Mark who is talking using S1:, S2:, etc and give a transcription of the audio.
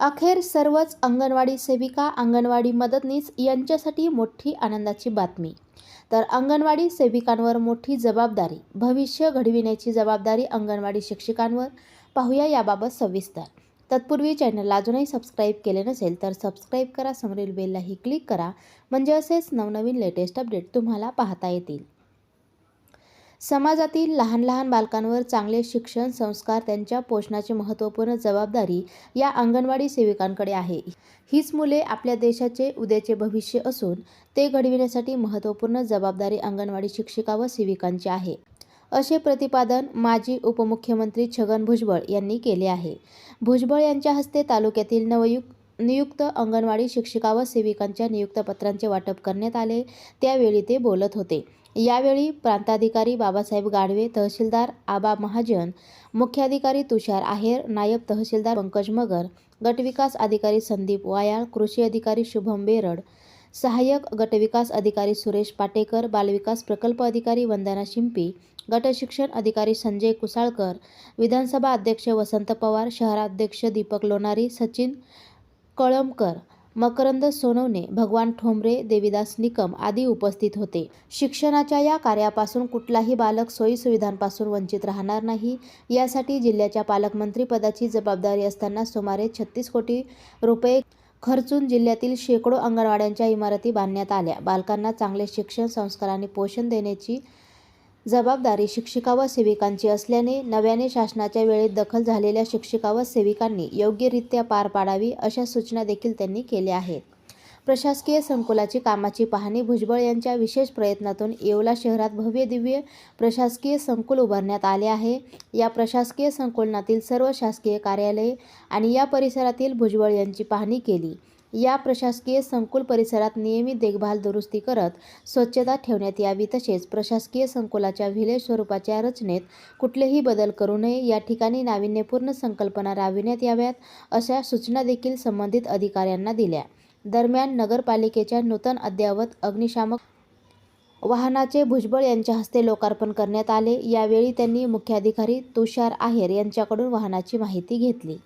S1: अखेर सर्वच अंगणवाडी सेविका अंगणवाडी मदतनीस यांच्यासाठी मोठी आनंदाची बातमी. तर अंगणवाडी सेविकांवर मोठी जबाबदारी भविष्य घडविण्याची जबाबदारी अंगणवाडी शिक्षकांवर. पाहूया याबाबत सविस्तर. तत्पूर्वी चॅनलला अजूनही सबस्क्राईब केले नसेल तर सबस्क्राईब करा समोरील बेललाही क्लिक करा. म्हणजे असेच नवनवीन लेटेस्ट अपडेट तुम्हाला पाहता येतील. समाजातील लहान लहान बालकांवर चांगले शिक्षण संस्कार त्यांच्या पोषणाची महत्त्वपूर्ण जबाबदारी या अंगणवाडी सेविकांकडे आहे. हीच मुले आपल्या देशाचे उद्याचे भविष्य असून ते घडविण्यासाठी महत्त्वपूर्ण जबाबदारी अंगणवाडी शिक्षिका व सेविकांची आहे. असे प्रतिपादन माजी उपमुख्यमंत्री छगन भुजबळ यांनी केले आहे. भुजबळ यांच्या हस्ते तालुक्यातील नवयुक्त नियुक्त अंगणवाडी शिक्षिका व सेविकांच्या नियुक्तपत्रांचे वाटप करण्यात आले. त्यावेळी ते बोलत होते. यावेळी प्रांताधिकारी बाबासाहेब गाढवे तहसीलदार आबा महाजन मुख्याधिकारी तुषार आहेर नायब तहसीलदार पंकज मगर गटविकास अधिकारी संदीप वायाळ कृषी अधिकारी शुभम बेरड सहाय्यक गटविकास अधिकारी सुरेश पाटेकर बालविकास प्रकल्प अधिकारी वंदना शिंपी गटशिक्षण अधिकारी संजय कुसाळकर विधानसभा अध्यक्ष वसंत पवार शहराध्यक्ष दीपक लोणारी सचिन कळमकर मकरंद सोनवणे भगवान ठोंबरे देवीदास निकम आदी उपस्थित होते. शिक्षणाच्या या कार्यापासून कुठलाही बालक सोयीसुविधांपासून वंचित राहणार नाही. यासाठी जिल्ह्याच्या पालकमंत्रीपदाची जबाबदारी असताना सुमारे छत्तीस कोटी रुपये खर्चून जिल्ह्यातील शेकडो अंगणवाड्यांच्या इमारती बांधण्यात आल्या. बालकांना चांगले शिक्षण संस्कार आणि पोषण देण्याची जबाबदारी शिक्षिका व सेविकांची असल्याने नव्याने शासनाच्या वेळेत दखल झालेल्या शिक्षिका व सेविकांनी योग्यरित्या पार पाडावी अशा सूचना देखील त्यांनी केल्या आहेत. प्रशासकीय संकुलाची कामाची पाहणी भुजबळ यांच्या विशेष प्रयत्नातून येवला शहरात भव्य दिव्य प्रशासकीय संकुल उभारण्यात आले आहे. या प्रशासकीय संकुलनातील सर्व शासकीय कार्यालये आणि या परिसरातील भुजबळ यांची पाहणी केली. या प्रशासकीय संकुल परिसरात नियमित देखभाल दुरुस्ती करत स्वच्छता ठेवण्यात यावी तसेच प्रशासकीय संकुलाच्या व्हिलेज स्वरूपाच्या रचनेत कुठलेही बदल करू नये. या ठिकाणी नाविन्यपूर्ण संकल्पना राबविण्यात याव्यात अशा सूचना देखील संबंधित अधिकाऱ्यांना दिल्या. दरम्यान नगरपालिकेच्या नूतन अद्ययावत अग्निशामक वाहनाचे भुजबळ यांच्या हस्ते लोकार्पण करण्यात आले. यावेळी त्यांनी मुख्याधिकारी तुषार आहेर यांच्याकडून वाहनाची माहिती घेतली.